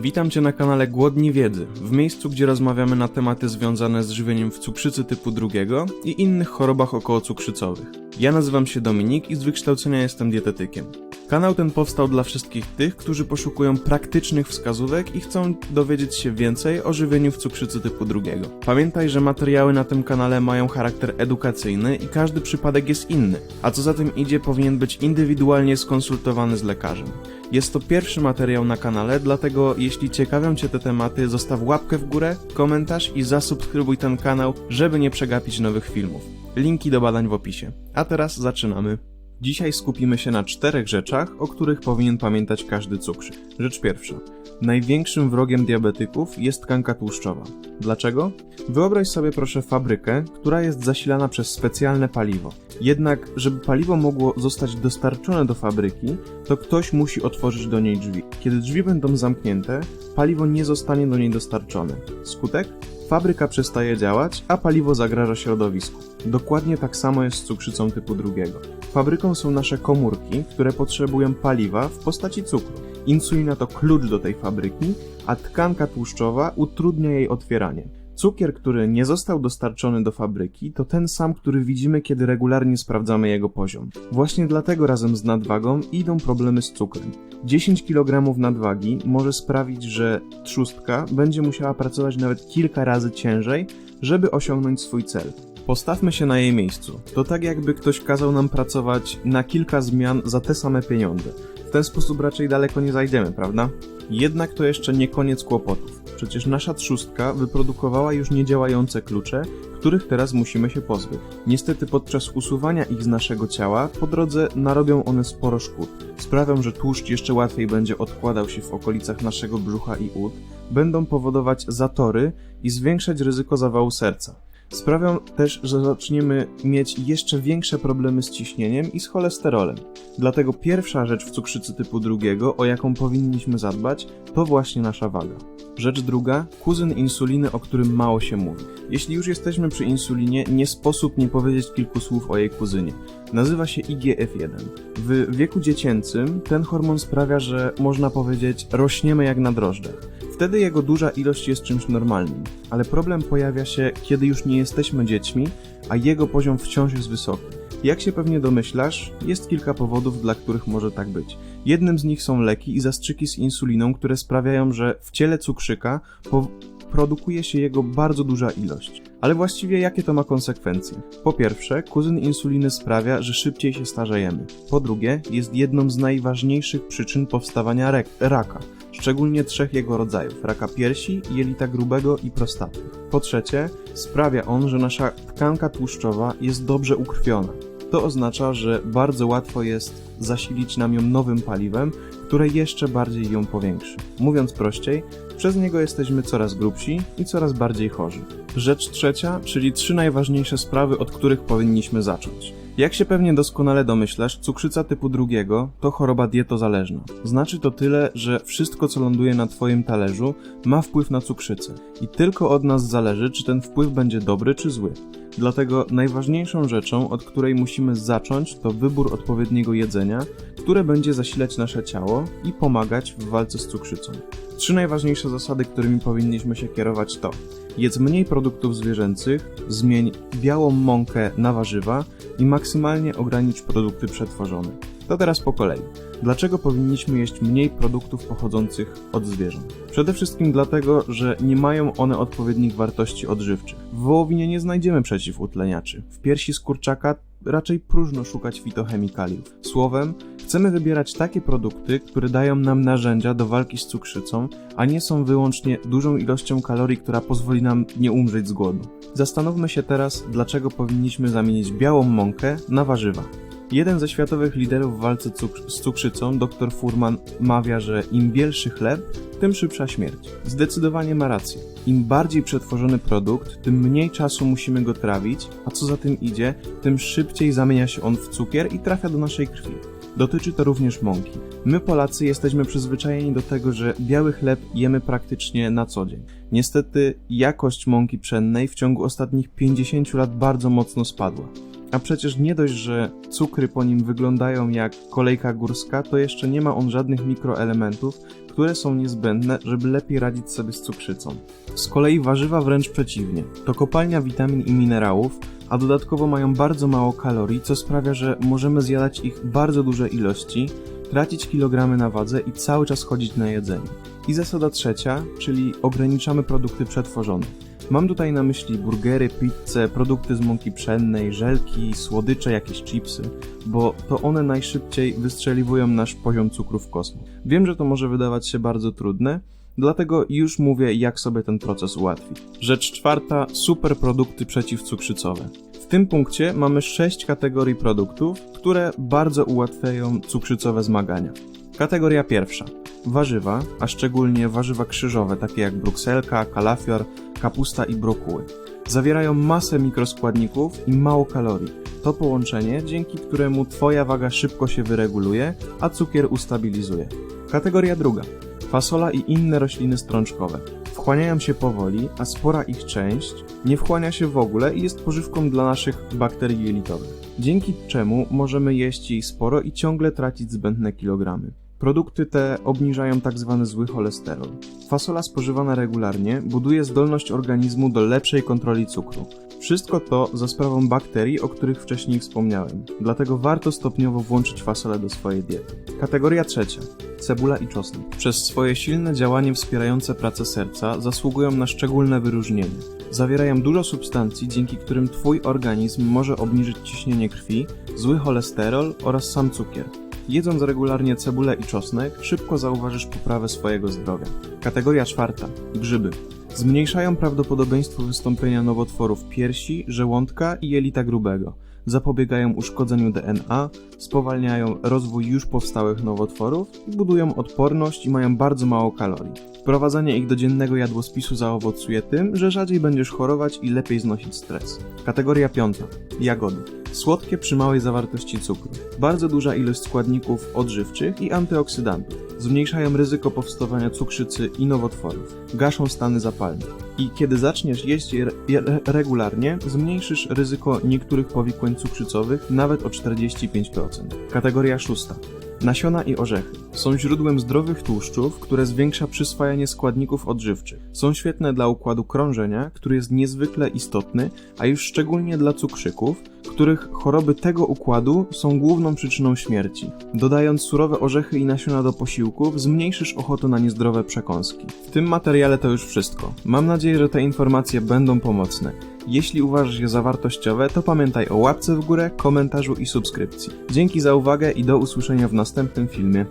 Witam Cię na kanale Głodni Wiedzy, w miejscu, gdzie rozmawiamy na tematy związane z żywieniem w cukrzycy typu drugiego i innych chorobach okołocukrzycowych. Ja nazywam się Dominik i z wykształcenia jestem dietetykiem. Kanał ten powstał dla wszystkich tych, którzy poszukują praktycznych wskazówek i chcą dowiedzieć się więcej o żywieniu w cukrzycy typu drugiego. Pamiętaj, że materiały na tym kanale mają charakter edukacyjny i każdy przypadek jest inny, a co za tym idzie powinien być indywidualnie skonsultowany z lekarzem. Jest to pierwszy materiał na kanale, dlatego jeśli ciekawią Cię te tematy, zostaw łapkę w górę, komentarz i zasubskrybuj ten kanał, żeby nie przegapić nowych filmów. Linki do badań w opisie. A teraz zaczynamy. Dzisiaj skupimy się na czterech rzeczach, o których powinien pamiętać każdy cukrzyk. Rzecz pierwsza. Największym wrogiem diabetyków jest tkanka tłuszczowa. Dlaczego? Wyobraź sobie proszę fabrykę, która jest zasilana przez specjalne paliwo. Jednak, żeby paliwo mogło zostać dostarczone do fabryki, to ktoś musi otworzyć do niej drzwi. Kiedy drzwi będą zamknięte, paliwo nie zostanie do niej dostarczone. Skutek? Fabryka przestaje działać, a paliwo zagraża środowisku. Dokładnie tak samo jest z cukrzycą typu drugiego. Fabryką są nasze komórki, które potrzebują paliwa w postaci cukru. Insulina to klucz do tej fabryki, a tkanka tłuszczowa utrudnia jej otwieranie. Cukier, który nie został dostarczony do fabryki, to ten sam, który widzimy, kiedy regularnie sprawdzamy jego poziom. Właśnie dlatego razem z nadwagą idą problemy z cukrem. 10 kg nadwagi może sprawić, że trzustka będzie musiała pracować nawet kilka razy ciężej, żeby osiągnąć swój cel. Postawmy się na jej miejscu. To tak jakby ktoś kazał nam pracować na kilka zmian za te same pieniądze. W ten sposób raczej daleko nie zajdziemy, prawda? Jednak to jeszcze nie koniec kłopotów. Przecież nasza trzustka wyprodukowała już niedziałające klucze, których teraz musimy się pozbyć. Niestety podczas usuwania ich z naszego ciała po drodze narobią one sporo szkód. Sprawią, że tłuszcz jeszcze łatwiej będzie odkładał się w okolicach naszego brzucha i ud, będą powodować zatory i zwiększać ryzyko zawału serca. Sprawią też, że zaczniemy mieć jeszcze większe problemy z ciśnieniem i z cholesterolem. Dlatego pierwsza rzecz w cukrzycy typu drugiego, o jaką powinniśmy zadbać, to właśnie nasza waga. Rzecz druga, kuzyn insuliny, o którym mało się mówi. Jeśli już jesteśmy przy insulinie, nie sposób nie powiedzieć kilku słów o jej kuzynie. Nazywa się IGF-1. W wieku dziecięcym ten hormon sprawia, że można powiedzieć rośniemy jak na drożdżach. Wtedy jego duża ilość jest czymś normalnym, ale problem pojawia się, kiedy już nie jesteśmy dziećmi, a jego poziom wciąż jest wysoki. Jak się pewnie domyślasz, jest kilka powodów, dla których może tak być. Jednym z nich są leki i zastrzyki z insuliną, które sprawiają, że w ciele cukrzyka produkuje się jego bardzo duża ilość. Ale właściwie jakie to ma konsekwencje? Po pierwsze, kuzyn insuliny sprawia, że szybciej się starzejemy. Po drugie, jest jedną z najważniejszych przyczyn powstawania raka, szczególnie trzech jego rodzajów: raka piersi, jelita grubego i prostaty. Po trzecie, sprawia on, że nasza tkanka tłuszczowa jest dobrze ukrwiona. To oznacza, że bardzo łatwo jest zasilić nam ją nowym paliwem, które jeszcze bardziej ją powiększy. Mówiąc prościej, przez niego jesteśmy coraz grubsi i coraz bardziej chorzy. Rzecz trzecia, czyli trzy najważniejsze sprawy, od których powinniśmy zacząć. Jak się pewnie doskonale domyślasz, cukrzyca typu drugiego to choroba dietozależna. Znaczy to tyle, że wszystko co ląduje na Twoim talerzu ma wpływ na cukrzycę i tylko od nas zależy, czy ten wpływ będzie dobry czy zły. Dlatego najważniejszą rzeczą, od której musimy zacząć, to wybór odpowiedniego jedzenia, które będzie zasilać nasze ciało i pomagać w walce z cukrzycą. Trzy najważniejsze zasady, którymi powinniśmy się kierować to jedz mniej produktów zwierzęcych, zmień białą mąkę na warzywa i maksymalnie ogranicz produkty przetworzone. To teraz po kolei. Dlaczego powinniśmy jeść mniej produktów pochodzących od zwierząt? Przede wszystkim dlatego, że nie mają one odpowiednich wartości odżywczych. W wołowinie nie znajdziemy przeciwutleniaczy. W piersi z kurczaka raczej próżno szukać fitochemikaliów. Słowem, chcemy wybierać takie produkty, które dają nam narzędzia do walki z cukrzycą, a nie są wyłącznie dużą ilością kalorii, która pozwoli nam nie umrzeć z głodu. Zastanówmy się teraz, dlaczego powinniśmy zamienić białą mąkę na warzywa. Jeden ze światowych liderów w walce z cukrzycą, dr Furman, mawia, że im bielszy chleb, tym szybsza śmierć. Zdecydowanie ma rację. Im bardziej przetworzony produkt, tym mniej czasu musimy go trawić, a co za tym idzie, tym szybciej zamienia się on w cukier i trafia do naszej krwi. Dotyczy to również mąki. My Polacy jesteśmy przyzwyczajeni do tego, że biały chleb jemy praktycznie na co dzień. Niestety jakość mąki pszennej w ciągu ostatnich 50 lat bardzo mocno spadła. A przecież nie dość, że cukry po nim wyglądają jak kolejka górska, to jeszcze nie ma on żadnych mikroelementów, które są niezbędne, żeby lepiej radzić sobie z cukrzycą. Z kolei warzywa wręcz przeciwnie. To kopalnia witamin i minerałów, a dodatkowo mają bardzo mało kalorii, co sprawia, że możemy zjadać ich bardzo duże ilości, tracić kilogramy na wadze i cały czas chodzić na jedzenie. I zasada trzecia, czyli ograniczamy produkty przetworzone. Mam tutaj na myśli burgery, pizzę, produkty z mąki pszennej, żelki, słodycze, jakieś chipsy, bo to one najszybciej wystrzeliwują nasz poziom cukru w kosmos. Wiem, że to może wydawać się bardzo trudne, dlatego już mówię, jak sobie ten proces ułatwić. Rzecz czwarta, super produkty przeciwcukrzycowe. W tym punkcie mamy sześć kategorii produktów, które bardzo ułatwiają cukrzycowe zmagania. Kategoria pierwsza. Warzywa, a szczególnie warzywa krzyżowe, takie jak brukselka, kalafior, kapusta i brokuły. Zawierają masę mikroskładników i mało kalorii. To połączenie, dzięki któremu Twoja waga szybko się wyreguluje, a cukier ustabilizuje. Kategoria druga. Fasola i inne rośliny strączkowe. Wchłaniają się powoli, a spora ich część nie wchłania się w ogóle i jest pożywką dla naszych bakterii jelitowych. Dzięki czemu możemy jeść jej sporo i ciągle tracić zbędne kilogramy. Produkty te obniżają tzw. zły cholesterol. Fasola spożywana regularnie buduje zdolność organizmu do lepszej kontroli cukru. Wszystko to za sprawą bakterii, o których wcześniej wspomniałem. Dlatego warto stopniowo włączyć fasolę do swojej diety. Kategoria trzecia. Cebula i czosnek. Przez swoje silne działanie wspierające pracę serca zasługują na szczególne wyróżnienie. Zawierają dużo substancji, dzięki którym Twój organizm może obniżyć ciśnienie krwi, zły cholesterol oraz sam cukier. Jedząc regularnie cebulę i czosnek, szybko zauważysz poprawę swojego zdrowia. Kategoria czwarta. Grzyby. Zmniejszają prawdopodobieństwo wystąpienia nowotworów piersi, żołądka i jelita grubego. Zapobiegają uszkodzeniu DNA, spowalniają rozwój już powstałych nowotworów i budują odporność i mają bardzo mało kalorii. Wprowadzanie ich do dziennego jadłospisu zaowocuje tym, że rzadziej będziesz chorować i lepiej znosić stres. Kategoria piąta. Jagody. Słodkie przy małej zawartości cukru. Bardzo duża ilość składników odżywczych i antyoksydantów. Zmniejszają ryzyko powstawania cukrzycy i nowotworów. Gaszą stany zapalne. I kiedy zaczniesz jeść je je regularnie, zmniejszysz ryzyko niektórych powikłań cukrzycowych nawet o 45%. Kategoria szósta. Nasiona i orzechy są źródłem zdrowych tłuszczów, które zwiększa przyswajanie składników odżywczych. Są świetne dla układu krążenia, który jest niezwykle istotny, a już szczególnie dla cukrzyków, których choroby tego układu są główną przyczyną śmierci. Dodając surowe orzechy i nasiona do posiłków, zmniejszysz ochotę na niezdrowe przekąski. W tym materiale to już wszystko. Mam nadzieję, że te informacje będą pomocne. Jeśli uważasz je za wartościowe, to pamiętaj o łapce w górę, komentarzu i subskrypcji. Dzięki za uwagę i do usłyszenia w następnym filmie.